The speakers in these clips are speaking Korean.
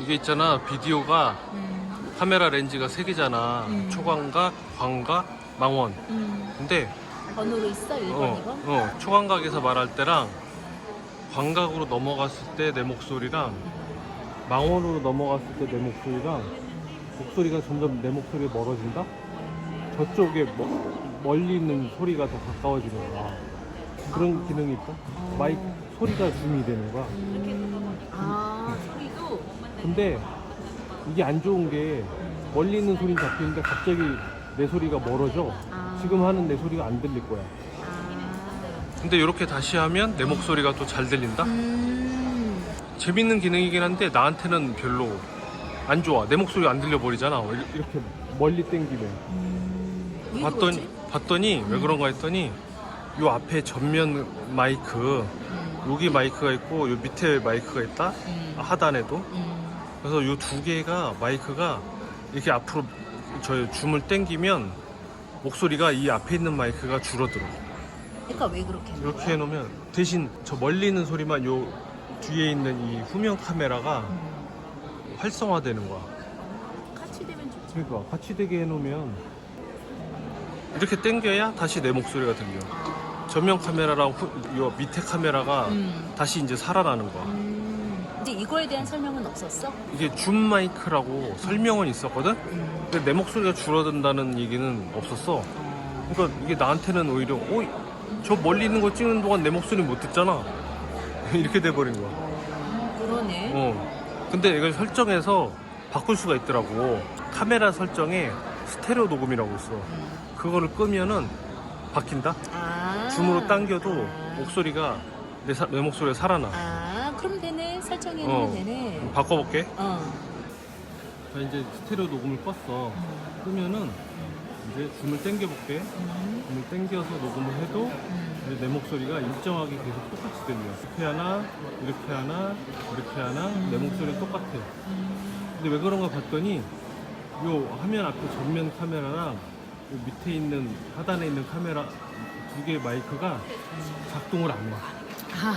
이게 있잖아 비디오가 음, 카메라 렌즈가 세 개잖아 음. 초광각, 광각, 망원 음. 근데 번호로 있어 1번 어, 2번? 어, 초광각에서 말할 때랑 광각으로 넘어갔을 때 내 목소리랑 망원으로 넘어갔을 때 내 목소리랑 목소리가 점점 내 목소리가 멀어진다? 저쪽에 멀- 멀리 있는 소리가 더 가까워지는 거야 그런 기능이 있다? 마이크 소리가 줌이 되는 거야 음, 아 소리도 근데 이게 안 좋은 게 멀리 있는 소리는 잡히는데 갑자기 내 소리가 멀어져. 아. 지금 하는 내 소리가 안 들릴 거야. 아, 근데 이렇게 다시 하면 내 목소리가 또 잘 들린다? 음, 재밌는 기능이긴 한데 나한테는 별로 안 좋아. 내 목소리 안 들려버리잖아. 이렇게 멀리 땡기면. 음. 왜 봤더니, 그러지? 봤더니 왜 그런가 했더니 요 앞에 전면 마이크, 음, 여기 마이크가 있고 요 밑에 마이크가 있다? 음, 하단에도. 음. 그래서 요두 개가 마이크가 이렇게 앞으로 저 줌을 당기면 목소리가 이 앞에 있는 마이크가 줄어들어. 그러니까 왜 그렇게 이렇게 거야? 해놓으면 대신 저 멀리 있는 소리만 요 뒤에 있는 이 후면 카메라가 음. 활성화되는 거야. 같이 되면 좋지. 그러니까 같이 되게 해놓으면 이렇게 당겨야 다시 내 목소리가 들려. 아, 전면 카메라랑 후, 요 밑에 카메라가 음. 다시 이제 살아나는 거야. 음. 근데 이거에 대한 설명은 없었어? 이게 줌 마이크라고 설명은 있었거든? 음. 근데 내 목소리가 줄어든다는 얘기는 없었어. 어. 그러니까 이게 나한테는 오히려 어, 저 멀리 있는 거 찍는 동안 내 목소리 못 듣잖아. 이렇게 돼버린 거야. 그러네. 어. 근데 이걸 설정해서 바꿀 수가 있더라고. 카메라 설정에 스테레오 녹음이라고 있어. 음. 그거를 끄면은 바뀐다. 아. 줌으로 당겨도 아. 목소리가 내, 사- 내 목소리가 살아나. 아, 그럼 되네. 설정해 놓으면 어. 되네. 바꿔볼게. 어. 자 이제 스테레오 녹음을 껐어. 끄면은 이제 줌을 당겨볼게. 음. 줌을 당겨서 녹음을 해도 음. 근데 내 목소리가 일정하게 계속 똑같이 들려. 이렇게 하나, 이렇게 하나, 이렇게 하나, 내 목소리는 똑같아. 근데 왜 그런가 봤더니 요 화면 앞에 전면 카메라랑 요 밑에 있는 하단에 있는 카메라 두 개의 마이크가 작동을 안 해. 아.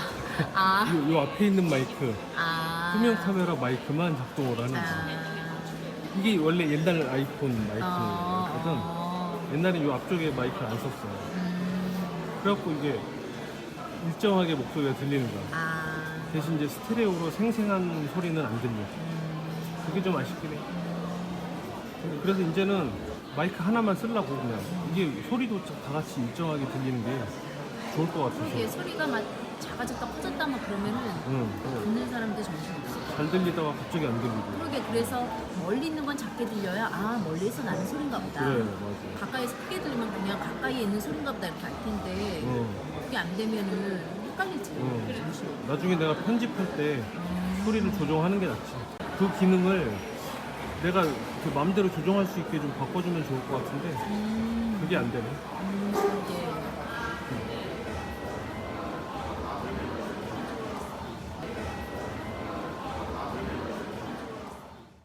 아. 요, 요 앞에 있는 마이크, 아. 후면 카메라 마이크만 작동을 하는 거야. 아. 이게 원래 옛날 아이폰 어. 마이크거든. 어. 옛날에 요 앞쪽에 마이크를 안 썼어. 음. 그래갖고 이게 일정하게 목소리가 들리는 거야. 아. 대신 이제 스테레오로 생생한 소리는 안 들려. 음. 그게 좀 아쉽긴 해. 그래서 이제는 마이크 하나만 쓰려고 그냥 이게 소리도 다 같이 일정하게 들리는 게 좋을 것 같아서. 이게 소리가 막 작아졌다 커졌다 막 그러면은 응. 듣는 사람들 정신 없어. 잘 들리다가 갑자기 안 들리고. 그러게 그래서 멀리 있는 건 작게 들려야 아 멀리에서 나는 소린가 보다. 그래, 맞아. 가까이서 크게 들리면 그냥 가까이에 있는 소린가 보다 이렇게 알 텐데 응. 그게 안 되면은 헷갈리지. 응. 정신 없어. 나중에 내가 편집할 때 소리를 조정하는 게 낫지. 그 기능을 내가 그 마음대로 조정할 수 있게 좀 바꿔주면 좋을 것 같은데 음. 그게 안 되네. 음, 그러게.